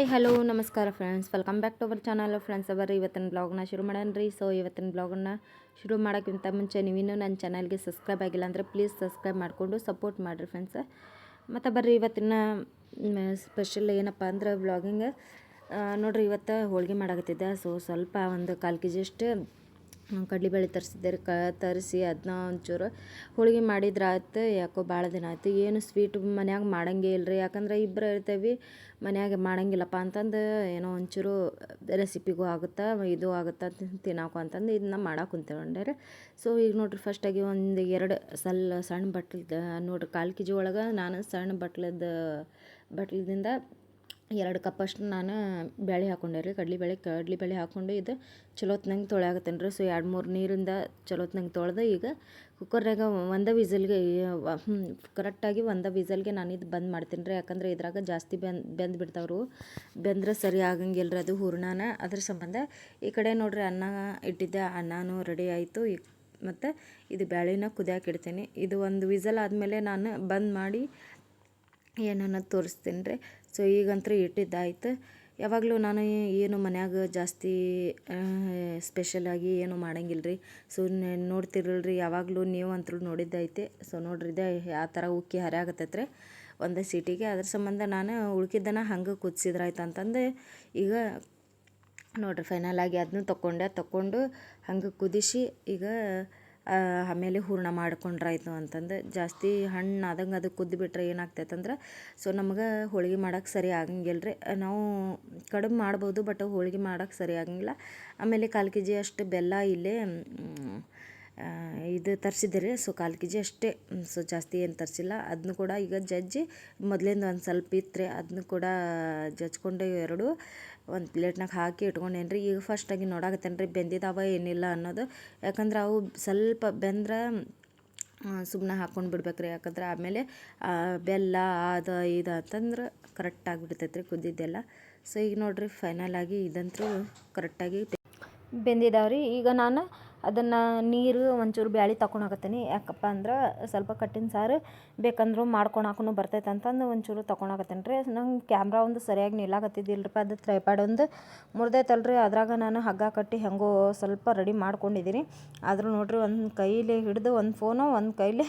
Hi, hello, ನಮಸ್ಕಾರ friends welcome back to our channel friends our ಇವತ್ತಿನ ಬ್ಲಾಗ್ನ ಶುರು ಮಾಡೋಣ ರೀ ಸೊ ಇವತ್ತಿನ ಬ್ಲಾಗನ್ನ ಶುರು ಮಾಡೋಕ್ಕಿಂತ ಮುಂಚೆ ನೀವಿನ್ನೂ ನನ್ನ ಚಾನಲ್ಗೆ ಸಬ್ಸ್ಕ್ರೈಬ್ ಆಗಿಲ್ಲ ಅಂದರೆ ಪ್ಲೀಸ್ ಸಬ್ಸ್ಕ್ರೈಬ್ ಮಾಡಿಕೊಂಡು ಸಪೋರ್ಟ್ ಮಾಡಿರಿ ಫ್ರೆಂಡ್ಸ್ ಮತ್ತು ಬರ್ರಿ ಇವತ್ತಿನ ಸ್ಪೆಷಲ್ ಏನಪ್ಪ ಅಂದ್ರೆ ಬ್ಲಾಗಿಂಗ್ ನೋಡಿರಿ, ಇವತ್ತು ಹೋಳಿಗೆ ಮಾಡಾಕತ್ತಿದ್ದೆ. ಸೊ ಸ್ವಲ್ಪ ಒಂದು ಕಾಲು ಕೆ ಜಿಯಷ್ಟು ಕಡಲೆಬೇಳೆ ತರಿಸಿದ್ದೆ, ಕ ತರಿಸಿ ಅದನ್ನ ಒಂಚೂರು ಹೋಳಿಗೆ ಮಾಡಿದ್ರೆ ಆಯ್ತು, ಯಾಕೋ ಭಾಳ ದಿನ ಆಯ್ತು. ಏನು ಸ್ವೀಟ್ ಮನ್ಯಾಗ ಮಾಡಂಗೇ ಇಲ್ಲ ರೀ ಯಾಕಂದ್ರೆ ಇಬ್ಬರು ಇರ್ತೇವೆ, ಮನ್ಯಾಗ ಮಾಡಂಗಿಲ್ಲಪ್ಪ ಅಂತಂದು ಏನೋ ಒಂಚೂರು ರೆಸಿಪಿಗೂ ಆಗುತ್ತಾ, ಇದು ಆಗುತ್ತಾ ತಿನ್ನೋಕು ಅಂತಂದು ಇದನ್ನ ಮಾಡಕ್ಕೆ ಕುಂತ್ಕೊಂಡೆ ರೀ ಸೊ ಈಗ ನೋಡ್ರಿ ಫಸ್ಟಾಗಿ ಒಂದು ಎರಡು ಸಲ್ ಸಣ್ಣ ಬಟ್ಲದ ನೋಡ್ರಿ ಕಾಲು ಕೆ ಜಿ ಒಳಗೆ ನಾನು ಸಣ್ಣ ಬಟ್ಲದ, ಬಟ್ಲದಿಂದ ಎರಡು ಕಪ್ಪಷ್ಟು ನಾನು ಬೇಳೆ ಹಾಕೊಂಡೆ ರೀ, ಕಡ್ಲೆ ಬೇಳೆ ಕಡ್ಲೆ ಬೇಳೆ ಹಾಕ್ಕೊಂಡು ಇದು ಚಲೋತ್ನಂಗೆ ತೊಳೆಯಾಕತ್ತೇನೆ ರೀ ಸೊ ಎರಡು ಮೂರು ನೀರಿಂದ ಚಲೋತ್ನಂಗೆ ತೊಳೆದು ಈಗ ಕುಕ್ಕರ್ನಾಗ ಒಂದು ವಿಸಲ್ಗೆ ಕರೆಕ್ಟಾಗಿ ಒಂದು ವಿಸಲ್ಗೆ ನಾನು ಇದು ಬಂದ್ ಮಾಡ್ತೀನಿ ರೀ. ಯಾಕಂದ್ರೆ ಇದ್ರಾಗ ಜಾಸ್ತಿ ಬೆಂದ್, ಬೆಂದು ಬಿಡ್ತಾವ್ರು. ಬೆಂದ್ರೆ ಸರಿ ಆಗಂಗಿಲ್ಲ ರೀ ಅದು ಹೂರ್ಣನ. ಅದ್ರ ಸಂಬಂಧ ಈ ಕಡೆ ನೋಡ್ರಿ ಅನ್ನ ಇಟ್ಟಿದ್ದೆ, ಅನ್ನನೂ ರೆಡಿ ಆಯಿತು. ಈಗ ಮತ್ತು ಇದು ಬೇಳೆನ ಕುದಿಯಾಕೆ ಇಡ್ತೀನಿ. ಇದು ಒಂದು ವಿಸಲ್ ಆದಮೇಲೆ ನಾನು ಬಂದ್ ಮಾಡಿ ಏನನ್ನೋದು ತೋರಿಸ್ತೀನಿ ರೀ ಸೊ ಈಗಂತೂ ಇಟ್ಟಿದ್ದಾಯ್ತು. ಯಾವಾಗಲೂ ನಾನು ಏನು ಮನ್ಯಾಗ ಜಾಸ್ತಿ ಸ್ಪೆಷಲಾಗಿ ಏನು ಮಾಡಂಗಿಲ್ಲ ರೀ ಸೊ ನೋಡ್ತಿರಲ್ರಿ, ಯಾವಾಗಲೂ ನೀವು ಅಂತೂ ನೋಡಿದ್ದೈತೆ ಸೊ ನೋಡ್ರಿ, ಇದೆ ಯಾವ ಥರ ಉಕ್ಕಿ ಹರಿಯಾಗತ್ತೈತೆ ರೀ ಒಂದೇ ಸೀಟಿಗೆ. ಅದ್ರ ಸಂಬಂಧ ನಾನು ಉಳ್ಕಿದ್ದನ ಹಂಗೆ ಕುದಿಸಿದ್ರಾಯ್ತು ಅಂತಂದು ಈಗ ನೋಡ್ರಿ ಫೈನಲ್ ಆಗಿ ಅದನ್ನು ತೊಗೊಂಡೆ ತೊಗೊಂಡು ಹಂಗೆ ಕುದಿಸಿ ಈಗ ಆಮೇಲೆ ಹೂರಣ ಮಾಡ್ಕೊಂಡ್ರಾಯ್ತು ಅಂತಂದು ಜಾಸ್ತಿ ಹಣ್ಣು ಆದಂಗೆ ಅದು ಕುದ್ದುಬಿಟ್ರೆ ಏನಾಗ್ತೈತೆ ಅಂದ್ರೆ ಸೊ ನಮ್ಗೆ ಹೋಳಿಗೆ ಮಾಡೋಕೆ ಸರಿ ಆಗಂಗಿಲ್ಲ ರೀ. ನಾವು ಕಡಿಮೆ ಮಾಡ್ಬೋದು ಬಟ್ ಹೋಳಿಗೆ ಮಾಡೋಕೆ ಸರಿ ಆಗಂಗಿಲ್ಲ. ಆಮೇಲೆ ಕಾಲು ಕೆ ಜಿ ಅಷ್ಟು ಬೆಲ್ಲ ಇಲ್ಲೇ ಇದು ತರಿಸಿದ್ದೆ ರೀ ಸೊ ಕಾಲು ಕೆ ಜಿ ಅಷ್ಟೇ ಸೊ ಜಾಸ್ತಿ ಏನು ತರಿಸಿಲ್ಲ. ಅದನ್ನು ಕೂಡ ಈಗ ಜಜ್ಜಿ, ಮೊದಲಿಂದ ಒಂದು ಸ್ವಲ್ಪ ಇತ್ತು ರೀ ಅದನ್ನು ಕೂಡ ಜಜ್ಕೊಂಡು ಎರಡು, ಒಂದು ಪ್ಲೇಟ್ನಾಗ ಹಾಕಿ ಇಟ್ಕೊಂಡೇನ್ರಿ. ಈಗ ಫಸ್ಟಾಗಿ ನೋಡಾಕತ್ತೇನ್ರಿ ಬೆಂದಿದ್ದಾವ ಏನಿಲ್ಲ ಅನ್ನೋದು. ಯಾಕಂದ್ರೆ ಅವು ಸ್ವಲ್ಪ ಬೆಂದ್ರೆ ಸುಮ್ಮನೆ ಹಾಕ್ಕೊಂಡು ಬಿಡ್ಬೇಕು ರೀ ಯಾಕಂದ್ರೆ ಆಮೇಲೆ ಬೆಲ್ಲ, ಅದು, ಇದು ಅಂತಂದ್ರೆ ಕರೆಕ್ಟಾಗಿ ಬಿಡ್ತೈತೆ ರೀ ಕುದ್ದಿದ್ದೆಲ್ಲ. ಸೊ ಈಗ ನೋಡಿರಿ ಫೈನಲ್ ಆಗಿ ಇದಂತೂ ಕರೆಕ್ಟಾಗಿ ಬೆಂದಿದ್ದಾವೆ ರೀ ಈಗ ನಾನು ಅದನ್ನು ನೀರು ಒಂಚೂರು ಬ್ಯಾಳೆ ತಕೊಳಕತ್ತೀನಿ ಯಾಕಪ್ಪ ಅಂದ್ರೆ ಸ್ವಲ್ಪ ಕಟ್ಟಿನ ಸಾರು ಬೇಕಂದ್ರೂ ಮಾಡ್ಕೊಳಕ್ಕೂ ಬರ್ತೈತೆ ಅಂತಂದು ಒಂಚೂರು ತಕೊಳಕತ್ತೀನಿ ರೀ. ನಂಗೆ ಕ್ಯಾಮ್ರಾ ಒಂದು ಸರಿಯಾಗಿ ನಿಲ್ಲಾಕತ್ತಿದ್ದಿಲ್ಲರಿಪ್ಪ ಅದು ತ್ರೈಪಾಡ್ ಒಂದು ಮುರಿದೈತಲ್ರಿ. ಅದ್ರಾಗ ನಾನು ಹಗ್ಗ ಕಟ್ಟಿ ಹೆಂಗೋ ಸ್ವಲ್ಪ ರೆಡಿ ಮಾಡ್ಕೊಂಡಿದ್ದೀನಿ ಆದರೂ ನೋಡಿರಿ ಒಂದು ಕೈಲಿ ಹಿಡಿದು ಒಂದು ಫೋನು ಒಂದು ಕೈಲಿ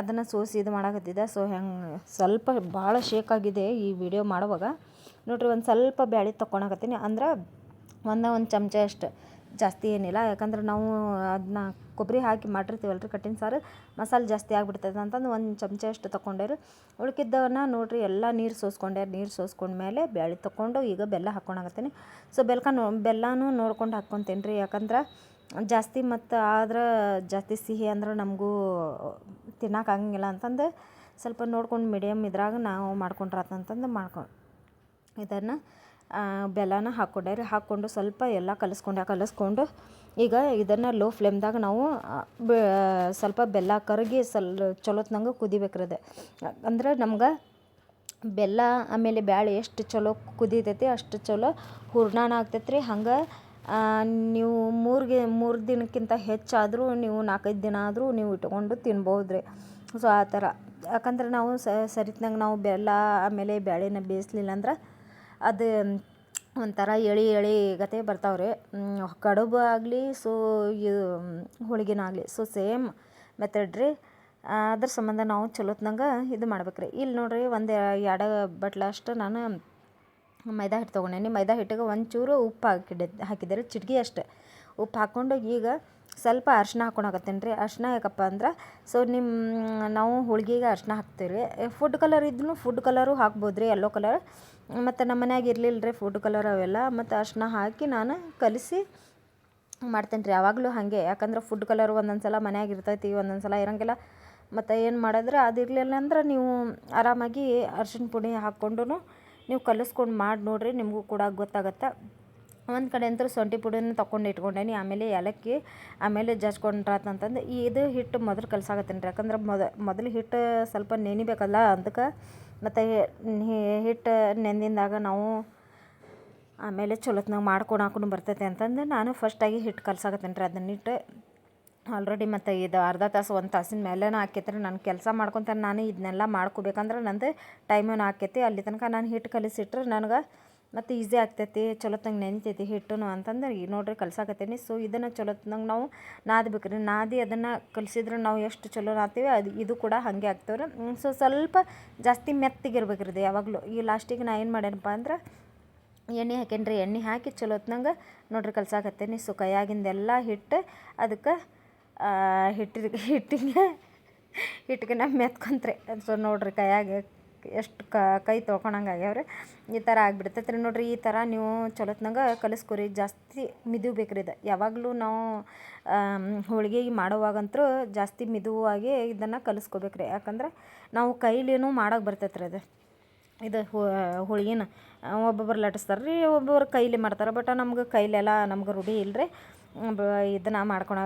ಅದನ್ನು ಸೋಸಿ ಇದು ಮಾಡಾಕತ್ತಿದ್ದೆ. ಸೊ ಹೆಂಗೆ ಸ್ವಲ್ಪ ಭಾಳ ಶೇಕ್ ಆಗಿದೆ ಈ ವಿಡಿಯೋ ಮಾಡುವಾಗ. ನೋಡಿರಿ ಒಂದು ಸ್ವಲ್ಪ ಬ್ಯಾಳೆ ತೊಕೊಳಕತ್ತೀನಿ ಅಂದ್ರೆ ಒಂದೇ ಒಂದು ಚಮಚ ಅಷ್ಟು. ಜಾಸ್ತಿ ಏನಿಲ್ಲ. ಯಾಕಂದ್ರೆ ನಾವು ಅದನ್ನ ಕೊಬ್ಬರಿ ಹಾಕಿ ಮಾಡಿರ್ತೀವಲ್ಲ ರೀ ಕಟ್ಟಿನ ಸಾರು. ಮಸಾಲೆ ಜಾಸ್ತಿ ಆಗಿಬಿಡ್ತೈತೆ ಅಂತಂದು ಒಂದು ಚಮಚ ಅಷ್ಟು ತೊಗೊಂಡೆ ರೀ ಉಳ್ಕಿದ್ದವನ್ನ ನೋಡಿರಿ ಎಲ್ಲ ನೀರು ಸೋಸ್ಕೊಂಡೆ ನೀರು ಸೋಸ್ಕೊಂಡ್ಮೇಲೆ ಬ್ಯಾಳಿ ತೊಗೊಂಡು ಈಗ ಬೆಲ್ಲ ಹಾಕ್ಕೊಳಕತ್ತೀನಿ ಸೊ ಬೆಲ್ಕ ನೋ, ಬೆಲ್ಲನೂ ನೋಡ್ಕೊಂಡು ಹಾಕ್ಕೊತೀನಿ ರೀ ಯಾಕಂದ್ರೆ ಜಾಸ್ತಿ ಮತ್ತು ಆದ್ರೆ ಜಾಸ್ತಿ ಸಿಹಿ ಅಂದ್ರೆ ನಮಗೂ ತಿನ್ನೋಕ್ಕಾಗಂಗಿಲ್ಲ ಅಂತಂದು ಸ್ವಲ್ಪ ನೋಡ್ಕೊಂಡು ಮೀಡಿಯಮ್ ಇದ್ರಾಗ ನಾವು ಮಾಡ್ಕೊಂಡ್ರಾತಂತಂದು ಮಾಡ್ಕೊ ಇದನ್ನು ಬೆಲ್ಲನ ಹಾಕ್ಕೊಂಡೆ ಹಾಕ್ಕೊಂಡು ಸ್ವಲ್ಪ ಎಲ್ಲ ಕಲಿಸ್ಕೊಂಡೆ, ಕಲಿಸ್ಕೊಂಡು ಈಗ ಇದನ್ನು ಲೋ ಫ್ಲೇಮ್ದಾಗ ನಾವು ಸ್ವಲ್ಪ ಬೆಲ್ಲ ಕರಗಿ ಸಲ್, ಚಲೋತ್ನಂಗೆ ಕುದಿಬೇಕ್ರಿ ಅದು. ಅಂದ್ರೆ ನಮ್ಗೆ ಬೆಲ್ಲ ಆಮೇಲೆ ಬ್ಯಾಳೆ ಎಷ್ಟು ಚಲೋ ಕುದೀತೈತಿ ಅಷ್ಟು ಚಲೋ ಹೂರ್ಣಾನ ಆಗ್ತೈತೆ ರೀ ಹಂಗೆ ನೀವು ಮೂರಿಗೆ, ಮೂರು ದಿನಕ್ಕಿಂತ ಹೆಚ್ಚಾದರೂ ನೀವು ನಾಲ್ಕೈದು ದಿನ ಆದರೂ ನೀವು ಇಟ್ಕೊಂಡು ತಿನ್ಬೋದು ರೀ ಸೊ ಆ ಥರ. ಯಾಕಂದ್ರೆ ನಾವು ಸರಿತ್ನಾಗ ನಾವು ಬೆಲ್ಲ ಆಮೇಲೆ ಬ್ಯಾಳೆನ ಬೇಯಿಸ್ಲಿಲ್ಲ ಅಂದ್ರೆ ಅದು ಒಂಥರ ಎಳಿ ಎಳಿ ಗತೆ ಬರ್ತಾವೆ ರೀ ಕಡುಬು ಆಗಲಿ, ಸೊ, ಇದು ಹೋಳಿಗೆನ ಆಗಲಿ ಸೊ, ಸೇಮ್ ಮೆಥಡ್ ರೀ. ಅದ್ರ ಸಂಬಂಧ ನಾವು ಚಲೋತ್ನಂಗೆ ಇದು ಮಾಡ್ಬೇಕು ರೀ ಇಲ್ಲಿ ನೋಡಿರಿ, ಒಂದು ಎರಡು ಬಟ್ಲಷ್ಟು ನಾನು ಮೈದಾ ಹಿಟ್ಟು ತೊಗೊಂಡೇನಿ. ಮೈದಾ ಹಿಟ್ಟಿಗೆ ಒಂಚೂರು ಉಪ್ಪು ಹಾಕಿಡ ಹಾಕಿದ್ದೆ ರೀ ಅಷ್ಟೆ. ಉಪ್ಪು ಹಾಕ್ಕೊಂಡು ಈಗ ಸ್ವಲ್ಪ ಅರ್ಶಿನ ಹಾಕ್ಕೊಳಕತ್ತೀನಿ ರೀ. ಅರ್ಶಿನ ಯಾಕಪ್ಪ ಅಂದ್ರೆ, ಸೊ ನಿಮ್ಮ ನಾವು ಹೋಳ್ಗೆಗೆ ಅರ್ಶಿನ ಹಾಕ್ತೀವಿ ರೀ. ಫುಡ್ ಕಲರ್ ಇದ್ರೂ ಫುಡ್ ಕಲರು ಹಾಕ್ಬೋದು ರೀ ಯೆಲ್ಲೋ ಕಲರ್ ಮತ್ತು ನಮ್ಮ ಮನ್ಯಾಗ ಇರಲಿಲ್ಲ ರೀ ಫುಡ್ ಕಲರ್ ಅವೆಲ್ಲ. ಮತ್ತು ಅರ್ಶಿನ ಹಾಕಿ ನಾನು ಕಲಿಸಿ ಮಾಡ್ತೇನೆ ರೀ. ಯಾವಾಗಲೂ ಹಾಗೆ. ಯಾಕಂದ್ರೆ ಫುಡ್ ಕಲರ್ ಒಂದೊಂದು ಸಲ ಮನ್ಯಾಗ ಇರ್ತೈತಿ, ಒಂದೊಂದು ಸಲ ಇರೋಂಗಿಲ್ಲ. ಮತ್ತು ಏನು ಮಾಡಿದ್ರೆ ಅದಿರಲಿಲ್ಲ ಅಂದ್ರೆ ನೀವು ಆರಾಮಾಗಿ ಅರ್ಶಿನ ಪುಡಿ ಹಾಕ್ಕೊಂಡು ನೀವು ಕಲಿಸ್ಕೊಂಡು ಮಾಡಿ ನೋಡಿರಿ. ನಿಮಗೂ ಕೂಡ ಗೊತ್ತಾಗತ್ತೆ. ಒಂದು ಕಡೆ ಅಂತೂ ಶುಂಠಿ ಪುಡಿನ ತೊಗೊಂಡು ಇಟ್ಕೊಂಡೇನಿ, ಆಮೇಲೆ ಏಲಕ್ಕಿ, ಆಮೇಲೆ ಜಜ್ಕೊಂಡ್ರಾತಂತಂದು ಇದು ಹಿಟ್ಟು ಮೊದಲು ಕಲ್ಸಾಕತ್ತೀನಿ ರೀ, ಯಾಕಂದ್ರೆ ಮೊದ, ಮೊದಲು ಹಿಟ್ಟು ಸ್ವಲ್ಪ ನೆನಿಬೇಕಲ್ಲ ಅದಕ್ಕೆ ಮತ್ತು ಹಿಟ್ಟು ನೆಂದಿಂದಾಗ ನಾವು ಆಮೇಲೆ ಚಲೋತ್ನಾಗ ಮಾಡ್ಕೊಳಕ್ಕೂ ಬರ್ತೈತೆ ಅಂತಂದು ನಾನು ಫಸ್ಟಾಗಿ ಹಿಟ್ಟು ಕಲ್ಸಾಕತ್ತೀನಿ ರೀ ಅದನ್ನ ಹಿಟ್ಟು. ಆಲ್ರೆಡಿ ಮತ್ತು ಇದು ಅರ್ಧ ತಾಸು ಒಂದು ತಾಸಿನ ಮೇಲೇನ ಹಾಕೈತ್ರಿ ನಾನು ಕೆಲಸ ಮಾಡ್ಕೊತಾನೆ ನಾನು ಇದನ್ನೆಲ್ಲ ಮಾಡ್ಕೋಬೇಕಂದ್ರೆ ನಂದು ಟೈಮೇನು ಹಾಕೈತಿ ಅಲ್ಲಿ ತನಕ ನಾನು ಹಿಟ್ಟು ಕಲಿಸಿಟ್ರೆ ನನಗೆ ಮತ್ತು ಈಸಿ ಆಗ್ತೈತಿ, ಚಲೋತ್ನಂಗೆ ನೆನ್ತೈತಿ, ಹಿಟ್ಟುನು ಅಂತಂದ್ರೆ ಈಗ ನೋಡ್ರಿ ಕಲ್ಸಾಕತ್ತೀನಿ. ಸೊ ಇದನ್ನು ಚಲೋತ್ನಂಗೆ ನಾವು ನಾದಬೇಕು ರೀ ನಾದಿ ಅದನ್ನು ಕಲಿಸಿದ್ರೆ ನಾವು ಎಷ್ಟು ಚಲೋ ನಾದ್ತೀವಿ, ಅದು ಇದು ಕೂಡ ಹಾಗೆ ಆಗ್ತವ್ರಿ. ಸೊ ಸ್ವಲ್ಪ ಜಾಸ್ತಿ ಮೆತ್ತಗಿರ್ಬೇಕು ರೀ ಯಾವಾಗಲೂ. ಈ ಲಾಸ್ಟಿಗೆ ನಾ ಏನು ಮಾಡ್ಯಾನಪ್ಪ ಅಂದ್ರೆ, ಎಣ್ಣೆ ಹಾಕೇನ್ರಿ ಎಣ್ಣೆ ಹಾಕಿ ಚಲೋತ್ನಂಗೆ ನೋಡ್ರಿ ಕಲ್ಸಾಕತ್ತೀನಿ. ಸೊ ಕೈಯಾಗಿಂದೆಲ್ಲ ಹಿಟ್ಟು ಅದಕ್ಕೆ ಹಿಟ್ಟಿಗೆ ಹಿಟ್ಟಿಗೆ ಹಿಟ್ಟಿಗೆ ನಾವು ಮೆತ್ಕೊಂತ್ರಿ. ಸೊ ನೋಡ್ರಿ ಕೈಯಾಗ ಎಷ್ಟು ಕೈ ತೊಳ್ಕೊಳಂಗೆ ಆಗ್ಯಾವ್ರಿ. ಈ ಥರ ಆಗಿಬಿಡ್ತೈತೆ ರೀ ನೋಡ್ರಿ, ಈ ಥರ ನೀವು ಚಲೋತ್ನಾಗ ಕಲಿಸ್ಕೊರಿ, ಜಾಸ್ತಿ ಮಿದು ಬೇಕ್ರಿ ಇದು. ಯಾವಾಗಲೂ ನಾವು ಹೋಳಿಗೆ ಮಾಡೋವಾಗಂತೂ ಜಾಸ್ತಿ ಮಿದುವಾಗಿ ಇದನ್ನು ಕಲಿಸ್ಕೋಬೇಕ್ರಿ. ಯಾಕಂದ್ರೆ ನಾವು ಕೈಲೇನೂ ಮಾಡೋಕೆ ಬರ್ತೈತೆ ರೀ ಅದು ಇದು ಹೋಳಿಗೆನ ಒಬ್ಬೊಬ್ರು ಲಟ್ಟಿಸ್ತಾರೆ ರೀ ಒಬ್ಬೊಬ್ರು ಕೈಲಿ ಮಾಡ್ತಾರೆ. ಬಟ್ ನಮ್ಗೆ ಕೈಲೆಲ್ಲ ನಮ್ಗೆ ರೂಢಿ ಇಲ್ಲ ರೀ ಬ, ಇದನ್ನು ಮಾಡ್ಕೊಳ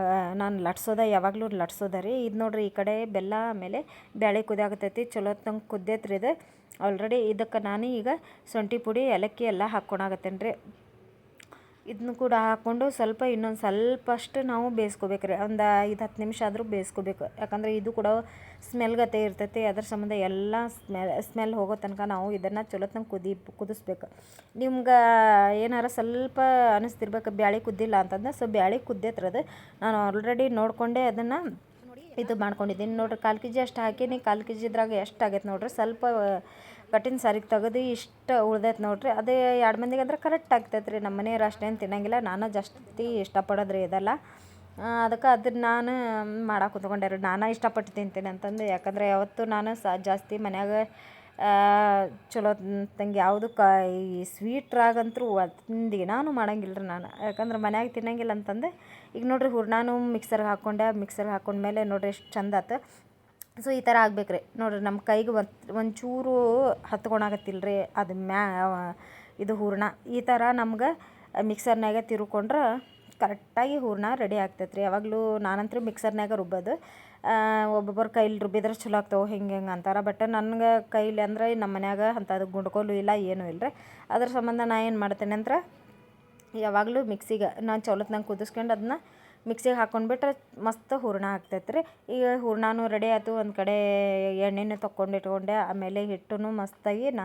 ನಾನು ಲಟ್ಸೋದ, ಯಾವಾಗಲೂ ಲಟ್ಸೋದ ರೀ. ಇದು ನೋಡ್ರಿ, ಈ ಕಡೆ ಬೆಲ್ಲ ಆಮೇಲೆ ಬ್ಯಾಳೆ ಕುದಿಯಾಕತ್ತೈತಿ, ಚಲೋ ಹೊತ್ತಂಗೆ ಕುದ್ದೈತ್ರಿ ಇದು. ಆಲ್ರೆಡಿ ಇದಕ್ಕೆ ನಾನು ಈಗ ಶುಂಠಿ ಪುಡಿ, ಏಲಕ್ಕಿ ಎಲ್ಲ ಹಾಕ್ಕೊಳಕತ್ತೇನೆ ರೀ ಇದನ್ನು ಕೂಡ ಹಾಕ್ಕೊಂಡು ಸ್ವಲ್ಪ ಇನ್ನೊಂದು ಸ್ವಲ್ಪ ಅಷ್ಟು ನಾವು ಬೇಯಿಸ್ಕೋಬೇಕು ರೀ. ಒಂದು ಐದು ಹತ್ತು ನಿಮಿಷ ಆದರೂ ಬೇಯಿಸ್ಕೋಬೇಕು. ಯಾಕಂದರೆ ಇದು ಕೂಡ ಸ್ಮೆಲ್ ಗತೆ ಇರ್ತೈತಿ. ಅದ್ರ ಸಂಬಂಧ ಎಲ್ಲ ಸ್ಮೆಲ್ ಸ್ಮೆಲ್ ಹೋಗೋ ತನಕ ನಾವು ಇದನ್ನು ಚಲೋತ್ನಂಗೆ ಕುದಿ, ಕುದಿಸ್ಬೇಕು. ನಿಮ್ಗೆ ಏನಾರ ಸ್ವಲ್ಪ ಅನಿಸ್ತಿರ್ಬೇಕು, ಬ್ಯಾಳೆ ಕುದ್ದಿಲ್ಲ ಅಂತಂದ್ರೆ ಸೊ ಬ್ಯಾಳೆ ಕುದ್ದೈತ್ರಿ ನಾನು ಆಲ್ರೆಡಿ ನೋಡಿಕೊಂಡೆ ಅದನ್ನು ಇದು ಮಾಡ್ಕೊಂಡಿದ್ದೀನಿ. ನೋಡ್ರಿ, ಕಾಲು ಕೆ ಜಿ ಅಷ್ಟು ಹಾಕೀನಿ. ಕಾಲು ಕೆ ಜಿದ್ರಾಗ ಎಷ್ಟು ಆಗೈತೆ ನೋಡ್ರಿ? ಸ್ವಲ್ಪ ಕಟ್ಟಿನ ಸಾರಿಗೆ ತೆಗೆದು ಇಷ್ಟು ಉಳ್ದೈತೆ ನೋಡ್ರಿ. ಅದೇ ಎರಡು ಮಂದಿಗೆ ಅಂದ್ರೆ ಕರೆಕ್ಟ್ ಆಗ್ತೈತೆ ರೀ. ನಮ್ಮ ಮನೆಯವ್ರು ಅಷ್ಟೇನು ತಿನ್ನಂಗಿಲ್ಲ. ನಾನು ಜಾಸ್ತಿ ಇಷ್ಟಪಡೋದ್ರಿ ಇದೆಲ್ಲ. ಅದಕ್ಕೆ ಅದನ್ನ ನಾನು ಮಾಡೋಕೆ ಕುತ್ಕೊಂಡೆ ರೀ. ನಾನು ಇಷ್ಟಪಟ್ಟು ತಿಂತೀನಿ ಅಂತಂದು. ಯಾಕಂದರೆ ಯಾವತ್ತೂ ನಾನು ಸಾ, ಜಾಸ್ತಿ ಮನ್ಯಾಗ ಚಲೋ ತಂಗಿ ಯಾವುದು ಕ, ಈ ಸ್ವೀಟ್ರಾಗಂತೂ ಒಂದು ದಿನಾನು ಮಾಡಂಗಿಲ್ಲ ರೀ ನಾನು. ಯಾಕಂದ್ರೆ ಮನ್ಯಾಗ ತಿನ್ನಂಗಿಲ್ಲ ಅಂತಂದು, ಈಗ ನೋಡ್ರಿ ಹೂರ್ಣಾನು ಮಿಕ್ಸರ್ಗೆ ಹಾಕ್ಕೊಂಡೆ ಮಿಕ್ಸರ್ಗೆ ಹಾಕ್ಕೊಂಡ್ಮೇಲೆ ನೋಡ್ರಿ ಎಷ್ಟು ಚಂದ ಆತು. ಸೊ ಈ ಥರ ಆಗ್ಬೇಕು ರೀ ನೋಡಿರಿ ನಮ್ಮ ಕೈಗೆ ಒಂದು, ಒಂಚೂರು ಹತ್ಕೊಳಕತ್ತಿಲ್ಲ ರೀ ಅದು ಮ್ಯಾ ಇದು ಹೂರ್ಣ. ಈ ಥರ ನಮ್ಗೆ ಮಿಕ್ಸರ್ನಾಗ ತಿರ್ಕೊಂಡ್ರೆ ಕರೆಕ್ಟಾಗಿ ಹೂರ್ಣ ರೆಡಿ ಆಗ್ತೈತೆ ರೀ ಯಾವಾಗಲೂ ನಾನಂತೂ ಮಿಕ್ಸರ್ನಾಗ ರುಬ್ಬೋದು. ಒಬ್ಬೊಬ್ಬರ ಕೈಲಿ ರುಬ್ಬಿದ್ರೆ ಚಲೋ ಆಗ್ತಾವೆ, ಹಿಂಗೆ ಹಿಂಗೆ ಅಂತಾರೆ. ಬಟ್ ನನಗೆ ಕೈಲಿ ಅಂದರೆ ನಮ್ಮ ಮನ್ಯಾಗ ಅಂಥದ್ದು ಗುಂಡ್ಕೋಲು ಇಲ್ಲ, ಏನೂ ಇಲ್ಲ ರೀ ಅದ್ರ ಸಂಬಂಧ ನಾ ಏನು ಮಾಡ್ತೇನೆ ಅಂದ್ರೆ, ಯಾವಾಗಲೂ ಮಿಕ್ಸಿಗೆ ನಾನು ಚೌಲತ್ನಾಗ ಕುದಿಸ್ಕೊಂಡು ಅದನ್ನ ಮಿಕ್ಸಿಗೆ ಹಾಕ್ಕೊಂಡ್ಬಿಟ್ರೆ ಮಸ್ತ್ ಹೂರ್ಣ ಆಗ್ತೈತೆ ರೀ ಈಗ ಹೂರಣನೂ ರೆಡಿ ಆಯಿತು, ಒಂದು ಕಡೆ ಎಣ್ಣೆನೂ ತೊಕೊಂಡು ಇಟ್ಕೊಂಡೆ, ಆಮೇಲೆ ಹಿಟ್ಟೂ ಮಸ್ತಾಗಿ ನಾ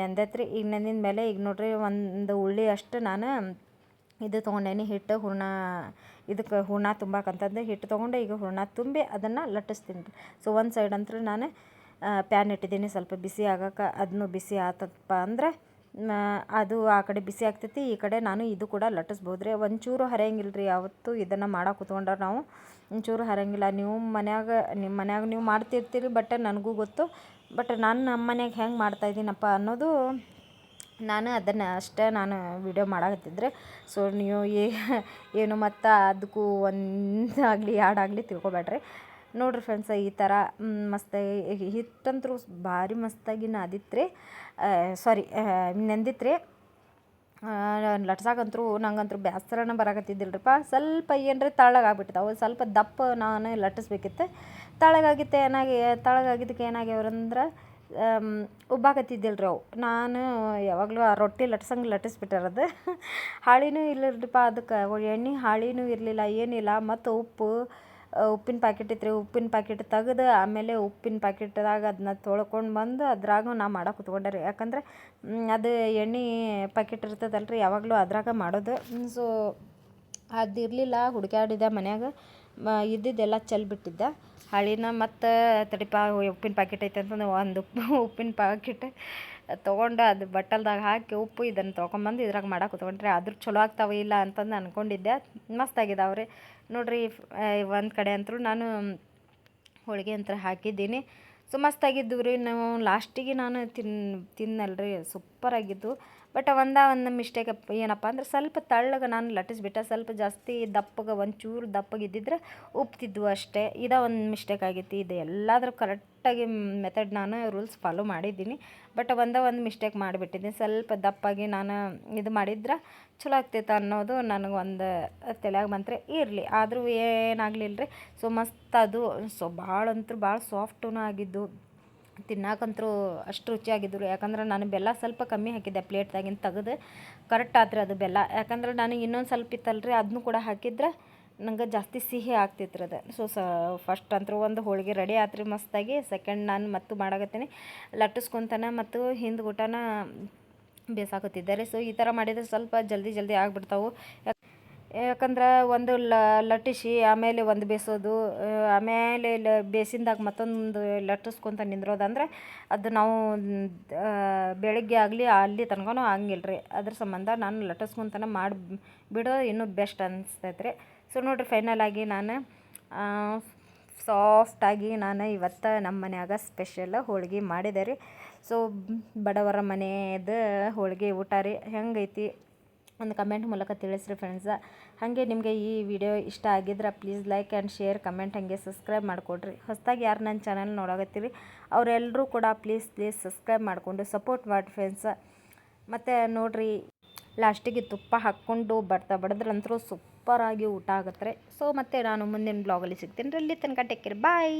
ನೆಂದೈತೆ ರೀ ಈಗ ನೆಂದಿದ ಮೇಲೆ ಈಗ ನೋಡ್ರಿ, ಒಂದು ಉಳ್ಳಿ ಅಷ್ಟು ನಾನು ಇದು ತೊಗೊಂಡೇನಿ ಹಿಟ್ಟು, ಹೂರ್ಣ, ಇದಕ್ಕೆ ಹೂರಣ ತುಂಬಾಕಂತಂದು ಹಿಟ್ಟು ತೊಗೊಂಡೆ ಈಗ ಹೂರ್ಣ ತುಂಬಿ ಅದನ್ನು ಲಟ್ಟಿಸ್ತೀನಿ. ರೀ ಸೊ ಒಂದು ಸೈಡ್ ಅಂತ ನಾನು ಪ್ಯಾನ್ ಇಟ್ಟಿದ್ದೀನಿ. ಸ್ವಲ್ಪ ಬಿಸಿ ಆಗೋಕೆ ಅದನ್ನು ಬಿಸಿ ಆತಪ್ಪ ಅಂದ್ರೆ ಅದು ಆ ಕಡೆ ಬಿಸಿ ಆಗ್ತೈತಿ, ಈ ಕಡೆ ನಾನು ಇದು ಕೂಡ ಲಟ್ಟಿಸ್ಬೋದು ರೀ. ಒಂಚೂರು ಹರಿಯಂಗಿಲ್ಲ ರೀ ಯಾವತ್ತೂ ಇದನ್ನು ಮಾಡಕ್ಕೆ ಕುತ್ಕೊಂಡ್ರೆ ನಾವು. ಒಂಚೂರು ಹರಿಯಂಗಿಲ್ಲ. ನೀವು ಮನ್ಯಾಗ, ನಿಮ್ಮ ಮನ್ಯಾಗ ನೀವು ಮಾಡ್ತಿರ್ತೀರಿ, ಬಟ್ ನನಗೂ ಗೊತ್ತು. ಬಟ್ ನಾನು ನಮ್ಮ ಮನ್ಯಾಗ ಹೆಂಗೆ ಮಾಡ್ತಾಯಿದ್ದೀನಪ್ಪ ಅನ್ನೋದು ನಾನು ಅದನ್ನು ಅಷ್ಟೇ ನಾನು ವಿಡಿಯೋ ಮಾಡಕತ್ತಿದ್ರೆ ಸೊ ನೀವು ಏನು ಮತ್ತು ಅದಕ್ಕೂ ಒಂದಾಗಲಿ, ಎರಡಾಗಲಿ ತಿಳ್ಕೊಬೇಡ್ರಿ. ನೋಡ್ರಿ ಫ್ರೆಂಡ್ಸ್ ಈ ಥರ ಮಸ್ತಾಗಿ ಹಿಟ್ಟಂತೂ ಭಾರಿ ಮಸ್ತಾಗಿ ನಾದಿತ್ರಿ ಸಾರಿ ನೆಂದಿತ್ತು ರೀ ಬ್ಯಾಸರನ ನಂಗಂತೂ ಸ್ವಲ್ಪ ಬರಾಕತ್ತಿದ್ದಿಲ್ರಿಪ್ಪ ಸ್ವಲ್ಪ ಏನ್ರಿ ತಳ್ಳಗಾಗ್ಬಿಟ್ಟಿದ್ದಾವೆ ಸ್ವಲ್ಪ ದಪ್ಪ ನಾನು ಲಟ್ಟಿಸ್ಬೇಕಿತ್ತು. ತಳಗಾಗಿತ್ತು ಏನಾಗಿ ತಳಗಾಗಿದ್ದಕ್ಕೆ ಏನಾಗ್ಯಾವ್ರಂದ್ರೆ ಉಬ್ಬಾಕತ್ತಿದ್ದಿಲ್ಲ ರೀ ಅವು. ನಾನು ಯಾವಾಗಲೂ ಆ ರೊಟ್ಟಿ ಲಟ್ಸಂಗೆ ಲಟ್ಟಿಸ್ಬಿಟ್ಟಾರದು ಹಾಳಿನೂ ಇಲ್ಲರಿಪ್ಪ ಅದಕ್ಕೆ. ಎಣ್ಣೆ ಹಾಳಿನೂ ಇರಲಿಲ್ಲ, ಏನಿಲ್ಲ. ಮತ್ತು ಉಪ್ಪು ಉಪ್ಪಿನ ಪ್ಯಾಕೆಟ್ ಇತ್ತು ರೀ ಉಪ್ಪಿನ ಪ್ಯಾಕೆಟ್ ತೆಗೆದು, ಆಮೇಲೆ ಉಪ್ಪಿನ ಪ್ಯಾಕೆಟ್ದಾಗ ಅದನ್ನ ತೊಳ್ಕೊಂಡು ಬಂದು ಅದ್ರಾಗ ನಾ ಮಾಡಕ್ಕೆ ಕುತ್ಕೊಂಡೆ ರೀ. ಯಾಕಂದ್ರೆ ಅದು ಎಣ್ಣೆ ಪ್ಯಾಕೆಟ್ ಇರ್ತದಲ್ಲ ರೀ ಯಾವಾಗಲೂ ಅದ್ರಾಗ ಮಾಡೋದು. ಸೊ ಅದಿರಲಿಲ್ಲ, ಹುಡುಕ್ಯಾಡಿದೆ ಮನ್ಯಾಗ. ಇದ್ದಿದ್ದೆಲ್ಲ ಚೆಲ್ಬಿಟ್ಟಿದ್ದೆ. ಹಳಿನ ಮತ್ತು ತಡಿಪಾ ಉಪ್ಪಿನ ಪ್ಯಾಕೆಟ್ ಐತೆ ಅಂತಂದು ಒಂದು ಉಪ್ಪಿನ ಪ್ಯಾಕೆಟ್ ತೊಗೊಂಡು ಅದು ಬಟ್ಟಲ್ದಾಗ ಹಾಕಿ ಉಪ್ಪು ಇದನ್ನು ತೊಗೊಂಬಂದು ಇದ್ರಾಗ ಮಾಡಕ್ಕೆ ಕುತ್ಕೊಂಡ್ರೆ ಅದ್ರ ಚಲೋ ಆಗ್ತಾವೆ ಇಲ್ಲ ಅಂತಂದು ಅಂದ್ಕೊಂಡಿದ್ದೆ ಮಸ್ತಾಗಿದ್ದಾವೆ ರೀ ನೋಡಿರಿ ಒಂದು ಕಡೆ ಅಂತೂ ನಾನು ಹೋಳಿಗೆ ಅಂತ ಹಾಕಿದ್ದೀನಿ. ಸೊ ಮಸ್ತಾಗಿದ್ದವು ರೀ ನಾವು ಲಾಸ್ಟಿಗೆ ನಾನು ತಿನ್, ತಿನ್ನಲ್ರಿ, ಸೂಪರಾಗಿದ್ದು. ಬಟ್ ಒಂದೇ ಒಂದು ಮಿಸ್ಟೇಕ್ ಏನಪ್ಪ ಅಂದ್ರೆ ಸ್ವಲ್ಪ ತಳ್ಳಗೆ ನಾನು ಲಟ್ಟಿಸ್ಬಿಟ್ಟೆ, ಸ್ವಲ್ಪ ಜಾಸ್ತಿ ದಪ್ಪಗೆ, ಒಂಚೂರು ದಪ್ಪಗೆ ಇದ್ದಿದ್ರೆ ಉಪ್ತಿದ್ವು ಅಷ್ಟೇ. ಇದೇ ಒಂದು ಮಿಸ್ಟೇಕ್ ಆಗೈತಿ ಇದು ಎಲ್ಲಾದರೂ ಕರೆಕ್ಟಾಗಿ ಮೆಥಡ್ ನಾನು ರೂಲ್ಸ್ ಫಾಲೋ ಮಾಡಿದ್ದೀನಿ. ಬಟ್ ಒಂದೇ ಒಂದು ಮಿಸ್ಟೇಕ್ ಮಾಡಿಬಿಟ್ಟಿದ್ದೀನಿ. ಸ್ವಲ್ಪ ದಪ್ಪಾಗಿ ನಾನು ಇದು ಮಾಡಿದ್ರೆ ಚಲೋ ಆಗ್ತೈತೆ ಅನ್ನೋದು ನನಗೆ ಒಂದು ತಲೆಯಾಗ ಮಂತ್ರ ಇರಲಿ. ಆದರೂ ಏನಾಗಲಿಲ್ಲ ರೀ ಸೊ ಮಸ್ತ್ ಅದು, ಸೊ ಭಾಳ ಅಂತೂ ಭಾಳ ಸಾಫ್ಟೂ ಆಗಿದ್ದು. ತಿನ್ನಾಕಂತೂ ಅಷ್ಟು ರುಚಿಯಾಗಿದ್ದರು ಯಾಕಂದ್ರೆ ನಾನು ಬೆಲ್ಲ ಸ್ವಲ್ಪ ಕಮ್ಮಿ ಹಾಕಿದ್ದೆ ಪ್ಲೇಟ್ದಾಗಿಂದ ತೆಗೆದು ಕರೆಕ್ಟ್ ಆತ್ರಿ ಅದು ಬೆಲ್ಲ. ಯಾಕಂದ್ರೆ ನನಗೆ ಇನ್ನೊಂದು ಸ್ವಲ್ಪ ಇತ್ತಲ್ರಿ ಅದನ್ನು ಕೂಡ ಹಾಕಿದ್ರೆ ನಂಗೆ ಜಾಸ್ತಿ ಸಿಹಿ ಆಗ್ತಿತ್ತು ಅದು. ಸೊ ಸ ಫಸ್ಟ್ ಅಂತೂ ಒಂದು ಹೋಳಿಗೆ ರೆಡಿ ಆತ್ರಿ ಮಸ್ತಾಗಿ. ಸೆಕೆಂಡ್ ನಾನು ಮತ್ತು ಮಾಡಕತ್ತೀನಿ. ಲಟ್ಟಿಸ್ಕೊತಾನೆ ಮತ್ತು ಹಿಂದೆ ಊಟನ ಬೇಸಾಕತ್ತಿದ್ದಾರೆ ಸೊ ಈ ಥರ ಮಾಡಿದರೆ ಸ್ವಲ್ಪ ಜಲ್ದಿ ಜಲ್ದಿ ಆಗಿಬಿಡ್ತಾವೆ. ಯಾಕಂದ್ರೆ ಒಂದು ಲಟ್ಟಿಸಿ ಆಮೇಲೆ ಒಂದು ಬೇಯಿಸೋದು ಆಮೇಲೆ ಲ ಬೇಸಿಂದಾಗ ಮತ್ತೊಂದು ಲಟ್ಟಿಸ್ಕೊಂತ ನಿಂದ್ರೋದಂದ್ರೆ ಅದು ನಾವು ಬೆಳಗ್ಗೆ ಆಗಲಿ ಅಲ್ಲಿ ತನಕನೂ ಹಂಗಿಲ್ಲ ರೀ. ಅದ್ರ ಸಂಬಂಧ ನಾನು ಲಟ್ಟಿಸ್ಕೊಂತನ ಮಾಡಿ ಬಿಡೋ ಇನ್ನೂ ಬೆಸ್ಟ್ ಅನಿಸ್ತೈತೆ ರೀ. ಸೊ ನೋಡಿರಿ ಫೈನಲ್ ಆಗಿ ನಾನು ಸಾಫ್ಟಾಗಿ ನಾನು ಇವತ್ತು ನಮ್ಮ ಮನ್ಯಾಗ ಸ್ಪೆಷಲ್ ಹೋಳ್ಗೆ ಮಾಡಿದೆ ರೀ. ಸೊ ಬಡವರ ಮನೆಯದು ಹೋಳಿಗೆ ಊಟ ರೀ. ಹೆಂಗೈತಿ? ಒಂದು ಕಮೆಂಟ್ ಮೂಲಕ ತಿಳಿಸ್ರಿ ಫ್ರೆಂಡ್ಸ ಹಾಗೆ ನಿಮಗೆ ಈ ವಿಡಿಯೋ ಇಷ್ಟ ಆಗಿದ್ರೆ please like and share comment ಹಾಗೆ ಸಬ್ಸ್ಕ್ರೈಬ್ ಮಾಡಿಕೊಡ್ರಿ. ಹೊಸದಾಗಿ ಯಾರು ನನ್ನ ಚಾನಲ್ ನೋಡಾಕತ್ತೀರಿ ಅವರೆಲ್ಲರೂ ಕೂಡ ಪ್ಲೀಸ್ ಪ್ಲೀಸ್ ಸಬ್ಸ್ಕ್ರೈಬ್ ಮಾಡಿಕೊಂಡು ಸಪೋರ್ಟ್ ಮಾಡಿ ಫ್ರೆಂಡ್ಸ ಮತ್ತು ನೋಡಿರಿ ಲಾಸ್ಟಿಗೆ ತುಪ್ಪ ಹಾಕ್ಕೊಂಡು ಬಡ್ತಾ ಬಡಿದ್ರಂತರೂ ಸೂಪರಾಗಿ ಊಟ ಆಗುತ್ತೆ ಸೊ ಮತ್ತೆ ನಾನು ಮುಂದಿನ ಬ್ಲಾಗಲ್ಲಿ ಸಿಗ್ತೀನಿ. ರೀ ಅಲ್ಲಿ ತನಕ ಟೇಕ್ ಕೇರ್ ಬಾಯ್